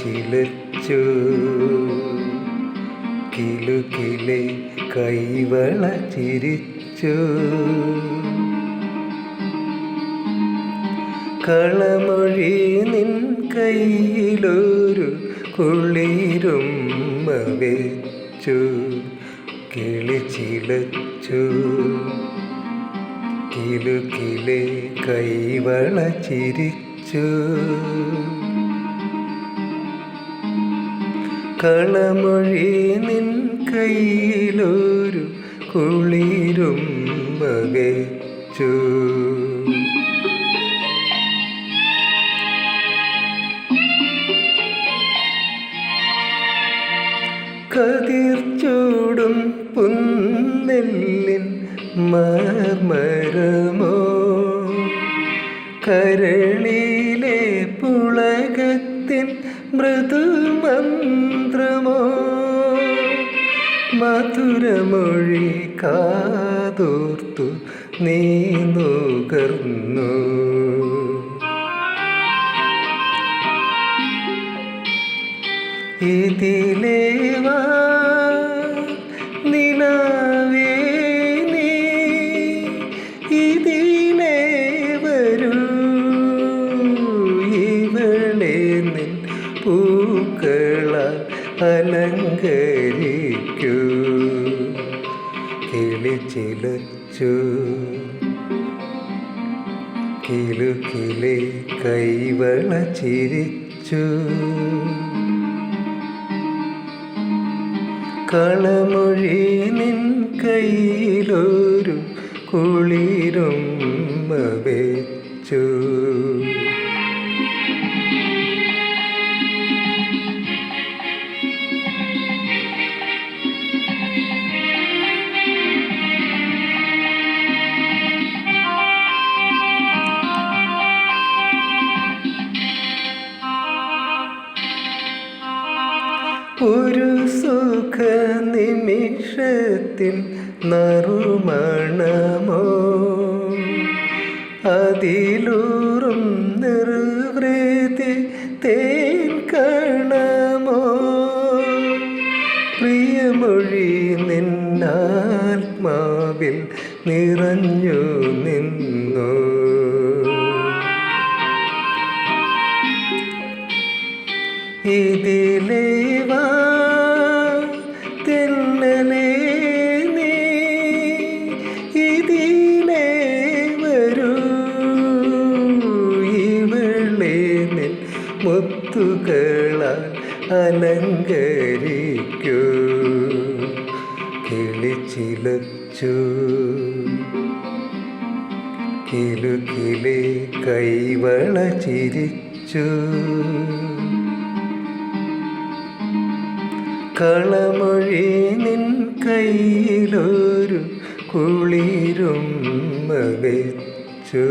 ചിലച്ചു. കിലുകിലെ കൈവള ചിരിച്ചു. കളമൊഴി നിൻ കയ്യിലൊരു കുളിരും വെച്ചു. കിളിച്ചിലച്ചു കിലുകിലെ കൈവള ചിരിച്ചു. കളമൊഴി നിൻ കയ്യിലൊരു കുളിരും വകച്ചു. കതിർച്ചൂടും പുന്നെല്ലിൻ മർമരമോ? കരളിലെ പുളകത്തിൻ മൃദുമന്ത്രമോ മധുരമൊഴി കാതോർത്തു നീ നുകർന്നു. ഇതിലേവാ നിലാവേ ഇവളെ നിൻ പൂക്കളാൽ അലങ്കരിക്കൂ. കിളിച്ചിലച്ചു കിലുകിലെ കൈവള ചിരിച്ചു. കളമൊഴി നിൻ കയ്യിലൊരു കുളിരും വെച്ചു ഒരു സുഖ നിമിഷത്തിൽ നറുമണമോ? അതിലൂറും നിർവൃതി തേൻ കണമോ? പ്രിയമൊഴി നിന്നാത്മാവിൽ നിറഞ്ഞു നിന്നു. ഇതിലേവാ കിലുകിലെ കൈവള ചിരിച്ചു. കളമൊഴി നിൻ കയ്യിലൊരു കുളിരും വെച്ചു.